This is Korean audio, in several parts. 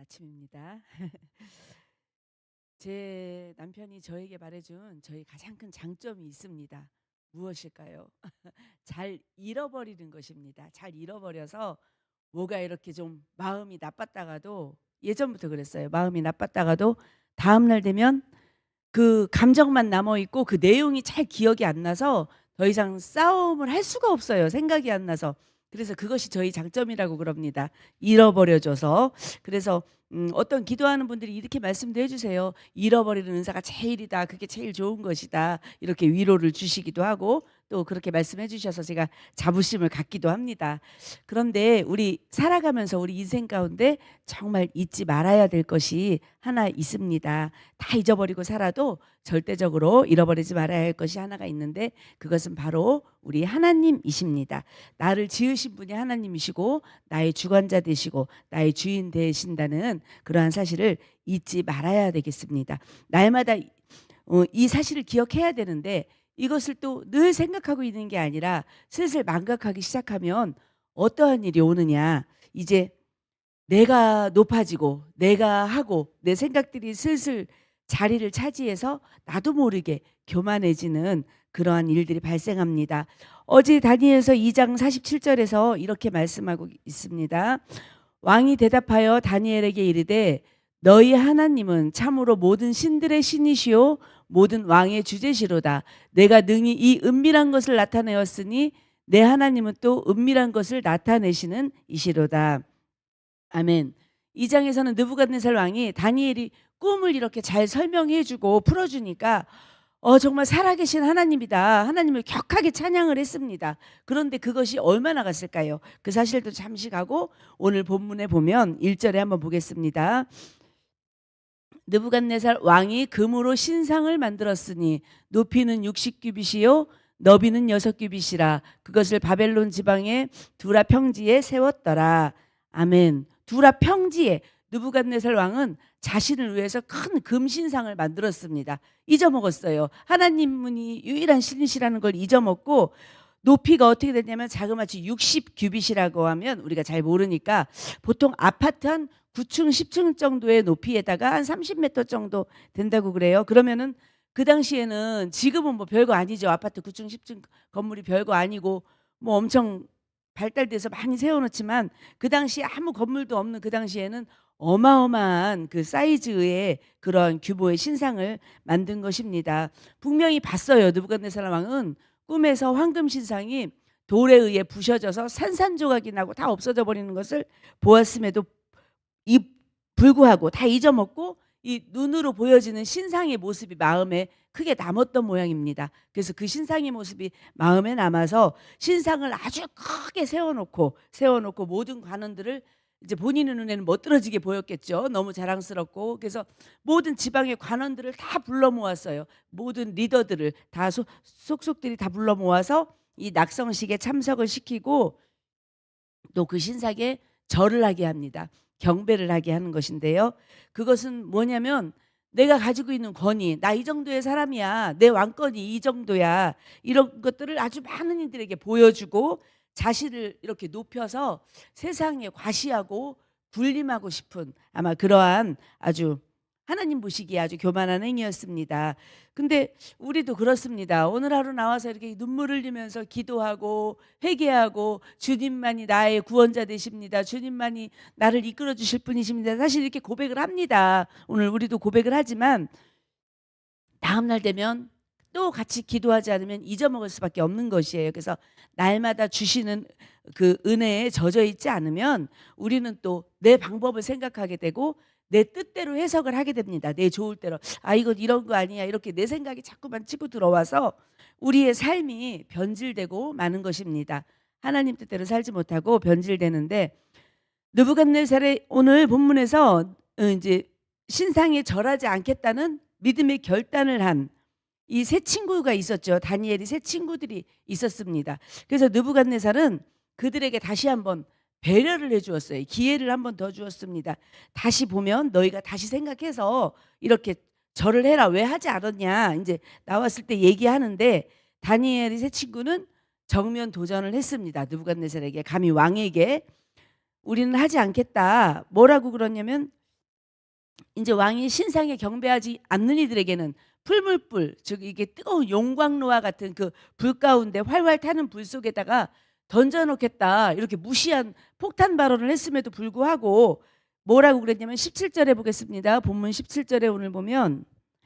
아침입니다. 제 남편이 저에게 말해준 저희 가장 큰 장점이 있습니다. 무엇일까요? 잘 잃어버리는 것입니다. 잘 잃어버려서 뭐가 이렇게 좀 마음이 나빴다가도 예전부터 그랬어요. 마음이 나빴다가도 다음 날 되면 그 감정만 남아 있고 그 내용이 잘 기억이 안 나서 더 이상 싸움을 할 수가 없어요. 생각이 안 나서. 그래서 그것이 저희 장점이라고 그럽니다. 잃어버려줘서. 그래서 음, 어떤 기도하는 분들이 이렇게 말씀도 해주세요. 잃어버리는 은사가 제일이다. 그게 제일 좋은 것이다. 이렇게 위로를 주시기도 하고 또 그렇게 말씀해 주셔서 제가 자부심을 갖기도 합니다. 그런데 우리 살아가면서 우리 인생 가운데 정말 잊지 말아야 될 것이 하나 있습니다. 다 잊어버리고 살아도 절대적으로 잃어버리지 말아야 할 것이 하나가 있는데 그것은 바로 우리 하나님이십니다. 나를 지으신 분이 하나님이시고 나의 주관자 되시고 나의 주인 되신다는 그러한 사실을 잊지 말아야 되겠습니다. 날마다 어, 이 사실을 기억해야 되는데 이것을 또 늘 생각하고 있는 게 아니라 슬슬 망각하기 시작하면 어떠한 일이 오느냐. 이제 내가 높아지고 내가 하고 내 생각들이 슬슬 자리를 차지해서 나도 모르게 교만해지는 그러한 일들이 발생합니다. 어제 다니엘서 2장 47절에서 이렇게 말씀하고 있습니다. 왕이 대답하여 다니엘에게 이르되 너희 하나님은 참으로 모든 신들의 신이시요 모든 왕의 주제시로다. 내가 능히 이 은밀한 것을 나타내었으니 내 하나님은 또 은밀한 것을 나타내시는 이시로다. 아멘. 이 장에서는 느부갓네살 왕이 다니엘이 꿈을 이렇게 잘 설명해주고 풀어주니까 어 정말 살아계신 하나님이다. 하나님을 격하게 찬양을 했습니다. 그런데 그것이 얼마나 갔을까요? 그 사실도 잠시 가고 오늘 본문에 보면 1절에 한번 보겠습니다. 느부갓네살 왕이 금으로 신상을 만들었으니 높이는 60규빗이요 너비는 6규빗이라 그것을 바벨론 지방의 두라 평지에 세웠더라. 아멘. 두라 평지에 느부갓네살 왕은 자신을 위해서 큰 금신상을 만들었습니다. 잊어먹었어요. 하나님이 유일한 신이시라는 걸 잊어먹고 높이가 어떻게 되냐면 자그마치 60 규빗이라고 하면 우리가 잘 모르니까 보통 아파트 한 9층, 10층 정도의 높이에다가 한 30m 정도 된다고 그래요. 그러면은 그 당시에는 지금은 뭐 별거 아니죠. 아파트 9층, 10층 건물이 별거 아니고 뭐 엄청 발달돼서 많이 세워놓지만 그 당시에 아무 건물도 없는 그 당시에는 어마어마한 그 사이즈의 그런 규모의 신상을 만든 것입니다. 분명히 봤어요. 느부갓네살 왕은 꿈에서 황금 신상이 돌에 의해 부셔져서 산산조각이 나고 다 없어져 버리는 것을 보았음에도 이 불구하고 다 잊어먹고 이 눈으로 보여지는 신상의 모습이 마음에 크게 남았던 모양입니다. 그래서 그 신상의 모습이 마음에 남아서 신상을 아주 크게 세워놓고 세워놓고 모든 관원들을 이제 본인의 눈에는 멋들어지게 보였겠죠. 너무 자랑스럽고 그래서 모든 지방의 관원들을 다 불러 모았어요. 모든 리더들을 다 소, 속속들이 다 불러 모아서 이 낙성식에 참석을 시키고 또 그 신상에 절을 하게 합니다. 경배를 하게 하는 것인데요. 그것은 뭐냐면 내가 가지고 있는 권위, 나 이 정도의 사람이야, 내 왕권이 이 정도야, 이런 것들을 아주 많은 이들에게 보여주고 자신을 이렇게 높여서 세상에 과시하고 군림하고 싶은 아마 그러한 아주 하나님 보시기에 아주 교만한 행위였습니다. 근데 우리도 그렇습니다. 오늘 하루 나와서 이렇게 눈물을 흘리면서 기도하고 회개하고 주님만이 나의 구원자 되십니다. 주님만이 나를 이끌어 주실 분이십니다. 사실 이렇게 고백을 합니다. 오늘 우리도 고백을 하지만 다음 날 되면 또 같이 기도하지 않으면 잊어먹을 수밖에 없는 것이에요. 그래서 날마다 주시는 그 은혜에 젖어 있지 않으면 우리는 또 내 방법을 생각하게 되고 내 뜻대로 해석을 하게 됩니다. 내 좋을 대로 아 이거 이런 거 아니야 이렇게 내 생각이 자꾸만 치고 들어와서 우리의 삶이 변질되고 마는 것입니다. 하나님 뜻대로 살지 못하고 변질되는데 느부갓네살의 오늘 본문에서 어, 이제 신상에 절하지 않겠다는 믿음의 결단을 한 이 세 친구가 있었죠. 다니엘이 세 친구들이 있었습니다. 그래서 느부갓네살은 그들에게 다시 한번 배려를 해 주었어요. 기회를 한번 더 주었습니다. 다시 보면 너희가 다시 생각해서 이렇게 절을 해라. 왜 하지 않았냐? 이제 나왔을 때 얘기하는데 다니엘의 세 친구는 정면 도전을 했습니다. 느부갓네살에게 감히 왕에게 우리는 하지 않겠다. 뭐라고 그러냐면 이제 왕이 신상에 경배하지 않는 이들에게는 풀물불 즉 이게 뜨거운 용광로와 같은 그 불 가운데 활활 타는 불 속에다가 던져놓겠다 이렇게 무시한 폭탄 발언을 했음에도 불구하고 뭐라고 그랬냐면 17절에 보겠습니다. 본문 17절에 오늘 보면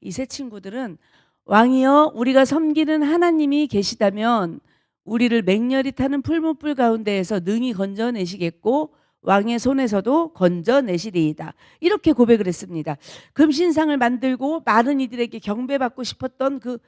이 세 친구들은 왕이여 우리가 섬기는 하나님이 계시다면 우리를 맹렬히 타는 풀무불 가운데에서 능히 건져내시겠고 왕의 손에서도 건져내시리이다. 이렇게 고백을 했습니다. 금신상을 만들고 많은 이들에게 경배받고 싶었던 그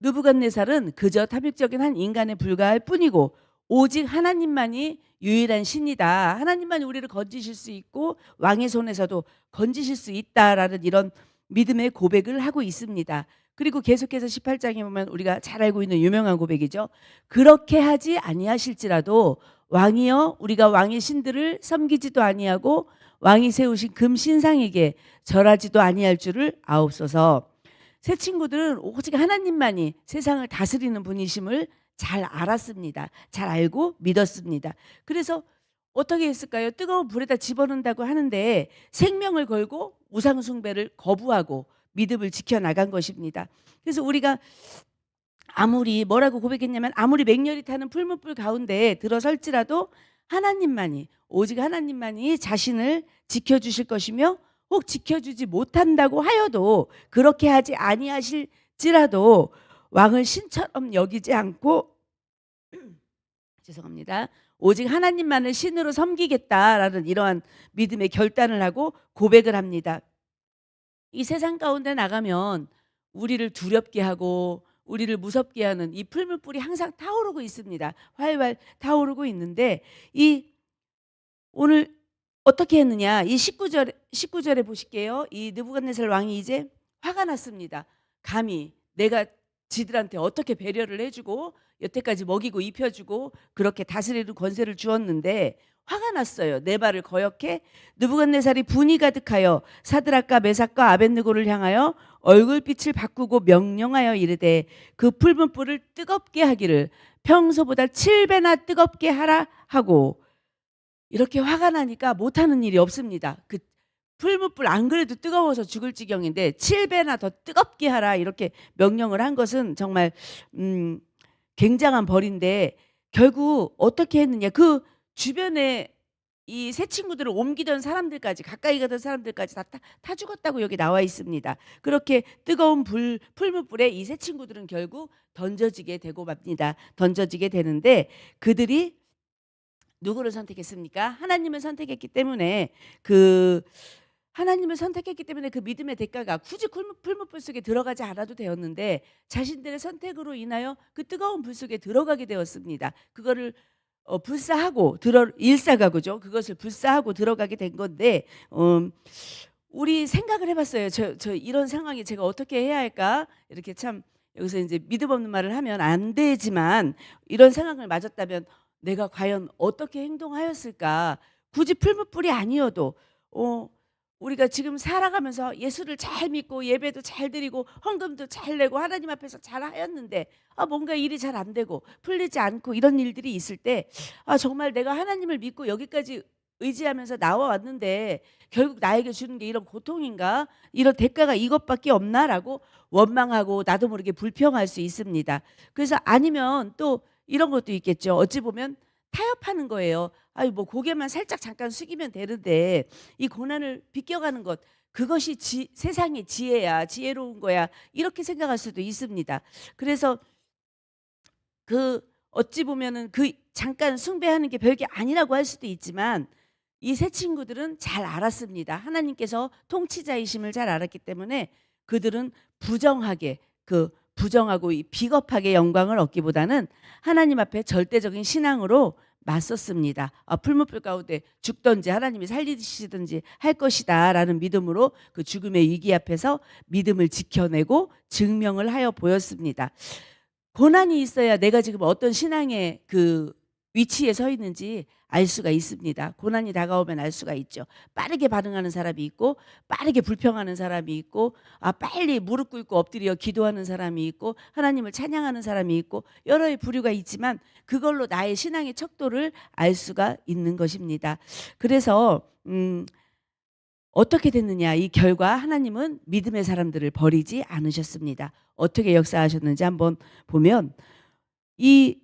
느부갓네살은 그저 탐욕적인 한 인간에 불과할 뿐이고 오직 하나님만이 유일한 신이다. 하나님만이 우리를 건지실 수 있고 왕의 손에서도 건지실 수 있다라는 이런 믿음의 고백을 하고 있습니다. 그리고 계속해서 18장에 보면 우리가 잘 알고 있는 유명한 고백이죠. 그렇게 하지 아니하실지라도 왕이여 우리가 왕의 신들을 섬기지도 아니하고 왕이 세우신 금신상에게 절하지도 아니할 줄을 아옵소서. 새 친구들은 오직 하나님만이 세상을 다스리는 분이심을 잘 알았습니다. 잘 알고 믿었습니다. 그래서 어떻게 했을까요? 뜨거운 불에다 집어넣는다고 하는데 생명을 걸고 우상 숭배를 거부하고 믿음을 지켜 나간 것입니다. 그래서 우리가 아무리 뭐라고 고백했냐면 아무리 맹렬히 타는 풀무불 가운데 들어설지라도 하나님만이 오직 하나님만이 자신을 지켜주실 것이며 혹 지켜주지 못한다고 하여도 그렇게 하지 아니하실지라도 왕을 신처럼 여기지 않고 죄송합니다. 오직 하나님만을 신으로 섬기겠다라는 이러한 믿음의 결단을 하고 고백을 합니다. 이 세상 가운데 나가면 우리를 두렵게 하고 우리를 무섭게 하는 이 풀물불이 항상 타오르고 있습니다. 활활 타오르고 있는데 이 오늘 어떻게 했느냐? 이 19절 19절에 보실게요. 이 느부갓네살 왕이 이제 화가 났습니다. 감히 내가 지들한테 어떻게 배려를 해주고 여태까지 먹이고 입혀주고 그렇게 다스리는 권세를 주었는데 화가 났어요. 내 발을 거역해 느부갓네살이 분이 가득하여 사드락과 메삭과 아벤느고를 향하여 얼굴빛을 바꾸고 명령하여 이르되 그 붉은 뿔을 뜨겁게 하기를 평소보다 7배나 뜨겁게 하라 하고 이렇게 화가 나니까 못하는 일이 없습니다. 그 풀무불 안 그래도 뜨거워서 죽을 지경인데 7배나 더 뜨겁게 하라 이렇게 명령을 한 것은 정말 음, 굉장한 벌인데 결국 어떻게 했느냐 그 주변에 이 새 친구들을 옮기던 사람들까지 가까이 가던 사람들까지 다타 죽었다고 여기 나와 있습니다. 그렇게 뜨거운 불 풀무불에 이 새 친구들은 결국 던져지게 되고 맙니다. 던져지게 되는데 그들이 누구를 선택했습니까? 하나님을 선택했기 때문에 그 하나님을 선택했기 때문에 그 믿음의 대가가 굳이 풀무- 풀무불 속에 들어가지 않아도 되었는데 자신들의 선택으로 인하여 그 뜨거운 불 속에 들어가게 되었습니다. 그거를 어, 불사하고 들어 일사가고죠. 그것을 불사하고 들어가게 된 건데 음, 우리 생각을 해봤어요. 저, 저 이런 상황에 제가 어떻게 해야 할까? 이렇게 참 여기서 이제 믿음 없는 말을 하면 안 되지만 이런 상황을 맞았다면 내가 과연 어떻게 행동하였을까? 굳이 풀무불이 아니어도 어, 우리가 지금 살아가면서 예수를 잘 믿고 예배도 잘 드리고 헌금도 잘 내고 하나님 앞에서 잘 하였는데 아 뭔가 일이 잘 안 되고 풀리지 않고 이런 일들이 있을 때 아 정말 내가 하나님을 믿고 여기까지 의지하면서 나와 왔는데 결국 나에게 주는 게 이런 고통인가 이런 대가가 이것밖에 없나라고 원망하고 나도 모르게 불평할 수 있습니다. 그래서 아니면 또 이런 것도 있겠죠. 어찌 보면 타협하는 거예요. 아유 뭐 고개만 살짝 잠깐 숙이면 되는데 이 고난을 비껴가는 것 그것이 지, 세상의 지혜야 지혜로운 거야 이렇게 생각할 수도 있습니다. 그래서 그 어찌 보면은 그 잠깐 숭배하는 게 별게 아니라고 할 수도 있지만 이 세 친구들은 잘 알았습니다. 하나님께서 통치자이심을 잘 알았기 때문에 그들은 부정하게 그 부정하고 이 비겁하게 영광을 얻기보다는 하나님 앞에 절대적인 신앙으로 맞섰습니다. 아, 풀무불 가운데 죽든지 하나님이 살리시든지 할 것이다라는 믿음으로 그 죽음의 위기 앞에서 믿음을 지켜내고 증명을 하여 보였습니다. 고난이 있어야 내가 지금 어떤 신앙의 그 위치에 서 있는지 알 수가 있습니다. 고난이 다가오면 알 수가 있죠. 빠르게 반응하는 사람이 있고 빠르게 불평하는 사람이 있고 아 빨리 무릎 꿇고 엎드려 기도하는 사람이 있고 하나님을 찬양하는 사람이 있고 여러의 부류가 있지만 그걸로 나의 신앙의 척도를 알 수가 있는 것입니다. 그래서 음 어떻게 됐느냐? 이 결과 하나님은 믿음의 사람들을 버리지 않으셨습니다. 어떻게 역사하셨는지 한번 보면 이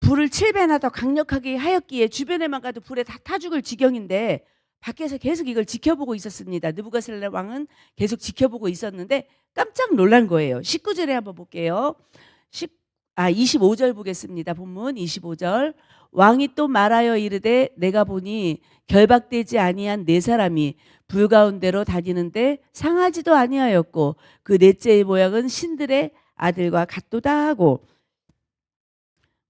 불을 7배나 더 강력하게 하였기에 주변에만 가도 불에 다 타 죽을 지경인데 밖에서 계속 이걸 지켜보고 있었습니다. 느부갓네살 왕은 계속 지켜보고 있었는데 깜짝 놀란 거예요. 19절에 한번 볼게요. 10, 아 25절 보겠습니다. 본문 25절. 왕이 또 말하여 이르되 내가 보니 결박되지 아니한 네 사람이 불 가운데로 다니는데 상하지도 아니하였고 그 넷째의 모양은 신들의 아들과 같도다 하고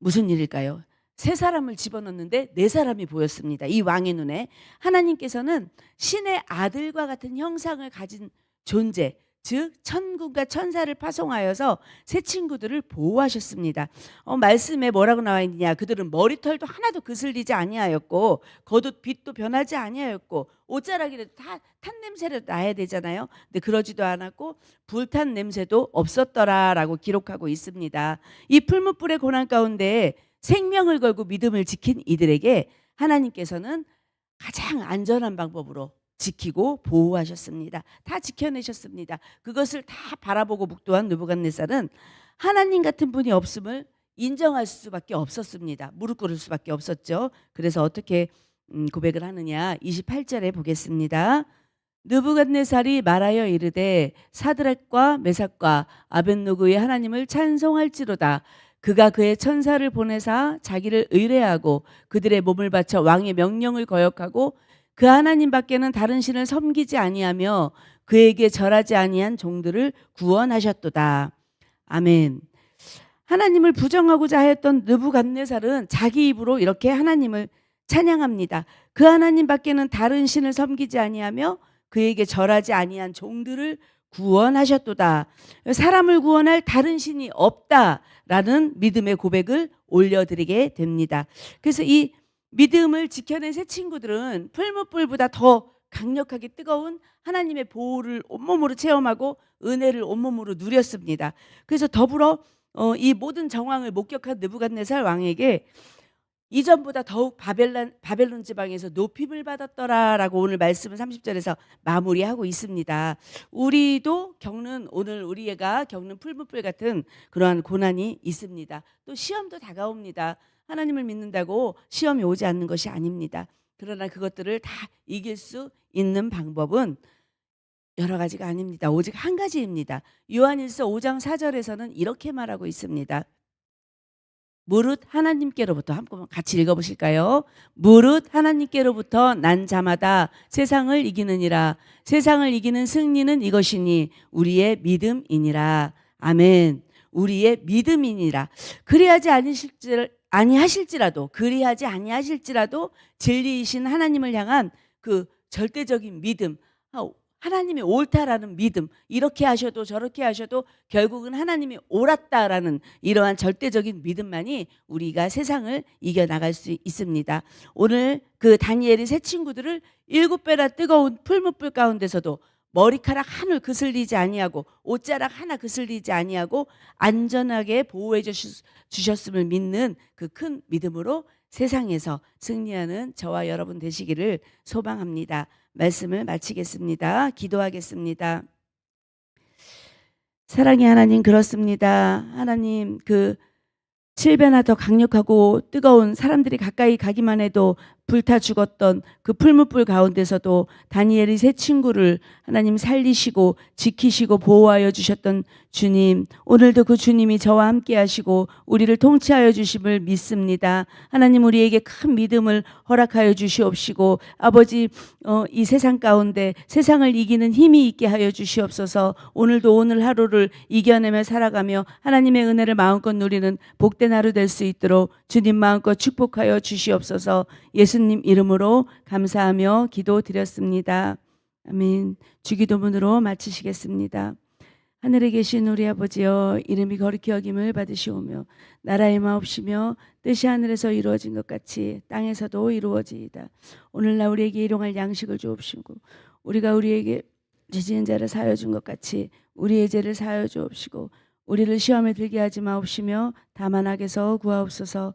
무슨 일일까요? 세 사람을 집어넣는데 네 사람이 보였습니다. 이 왕의 눈에 하나님께서는 신의 아들과 같은 형상을 가진 존재, 즉 천군과 천사를 파송하여서 새 친구들을 보호하셨습니다. 어, 말씀에 뭐라고 나와 있느냐? 그들은 머리털도 하나도 그슬리지 아니하였고 겉옷 빛도 변하지 아니하였고 옷자락이라도 다 탄 냄새라도 나야 되잖아요. 근데 그러지도 않았고 불탄 냄새도 없었더라라고 기록하고 있습니다. 이 풀무불의 고난 가운데 생명을 걸고 믿음을 지킨 이들에게 하나님께서는 가장 안전한 방법으로 지키고 보호하셨습니다. 다 지켜내셨습니다. 그것을 다 바라보고 묵도한 느부갓네살은 하나님 같은 분이 없음을 인정할 수밖에 없었습니다. 무릎 꿇을 수밖에 없었죠. 그래서 어떻게 음, 고백을 하느냐? 28절에 보겠습니다. 느부갓네살이 말하여 이르되 사드락과 메삭과 아벤노그의 하나님을 찬송할지로다. 그가 그의 천사를 보내사 자기를 의뢰하고 그들의 몸을 바쳐 왕의 명령을 거역하고 그 하나님 밖에는 다른 신을 섬기지 아니하며 그에게 절하지 아니한 종들을 구원하셨도다. 아멘. 하나님을 부정하고자 하였던 느부갓네살은 자기 입으로 이렇게 하나님을 찬양합니다. 그 하나님 밖에는 다른 신을 섬기지 아니하며 그에게 절하지 아니한 종들을 구원하셨도다. 사람을 구원할 다른 신이 없다라는 믿음의 고백을 올려드리게 됩니다. 그래서 이 믿음을 지켜낸 새 친구들은 풀무불보다 더 강력하게 뜨거운 하나님의 보호를 온몸으로 체험하고 은혜를 온몸으로 누렸습니다. 그래서 더불어 어, 이 모든 정황을 목격한 느부갓네살 왕에게 이전보다 더욱 바벨론, 바벨론 지방에서 높임을 받았더라라고 오늘 말씀은 30절에서 마무리하고 있습니다. 우리도 겪는 오늘 우리가 겪는 풀무불 같은 그러한 고난이 있습니다. 또 시험도 다가옵니다. 하나님을 믿는다고 시험이 오지 않는 것이 아닙니다. 그러나 그것들을 다 이길 수 있는 방법은 여러 가지가 아닙니다. 오직 한 가지입니다. 요한일서 5장 4절에서는 이렇게 말하고 있습니다. 무릇 하나님께로부터 한번 같이 읽어보실까요? 무릇 하나님께로부터 난 자마다 세상을 이기느니라. 세상을 이기는 승리는 이것이니 우리의 믿음이니라. 아멘. 우리의 믿음이니라. 그리하지 아니실지 아니하실지라도 그리하지 아니하실지라도 진리이신 하나님을 향한 그 절대적인 믿음 아, 하나님이 옳다라는 믿음 이렇게 하셔도 저렇게 하셔도 결국은 하나님이 옳았다라는 이러한 절대적인 믿음만이 우리가 세상을 이겨나갈 수 있습니다. 오늘 그 다니엘의 새 친구들을 일곱 배나 뜨거운 풀무불 가운데서도 머리카락 한을 그슬리지 아니하고 옷자락 하나 그슬리지 아니하고 안전하게 보호해 주셨음을 믿는 그 큰 믿음으로 세상에서 승리하는 저와 여러분 되시기를 소망합니다. 말씀을 마치겠습니다. 기도하겠습니다. 사랑의 하나님 그렇습니다. 하나님 그 7배나 더 강력하고 뜨거운 사람들이 가까이 가기만 해도 불타 죽었던 그 풀무불 가운데서도 다니엘이 새 친구를 하나님 살리시고 지키시고 보호하여 주셨던 주님 오늘도 그 주님이 저와 함께 하시고 우리를 통치하여 주심을 믿습니다. 하나님 우리에게 큰 믿음을 허락하여 주시옵시고 아버지 어, 이 세상 가운데 세상을 이기는 힘이 있게 하여 주시옵소서 오늘도 오늘 하루를 이겨내며 살아가며 하나님의 은혜를 마음껏 누리는 복된 하루 될 수 있도록 주님 마음껏 축복하여 주시옵소서 예수님 이름으로 감사하며 기도 드렸습니다. 아멘. 주기도문으로 마치시겠습니다. 하늘에 계신 우리 아버지여 이름이 거룩히 여김을 받으시오며 나라의 마옵시며 뜻이 하늘에서 이루어진 것 같이 땅에서도 이루어지이다. 오늘날 우리에게 일용할 양식을 주옵시고 우리가 우리에게 죄지은 자를 사하여 준 것 같이 우리의 죄를 사하여 주옵시고 우리를 시험에 들게 하지 마옵시며 다만 악에서 구하옵소서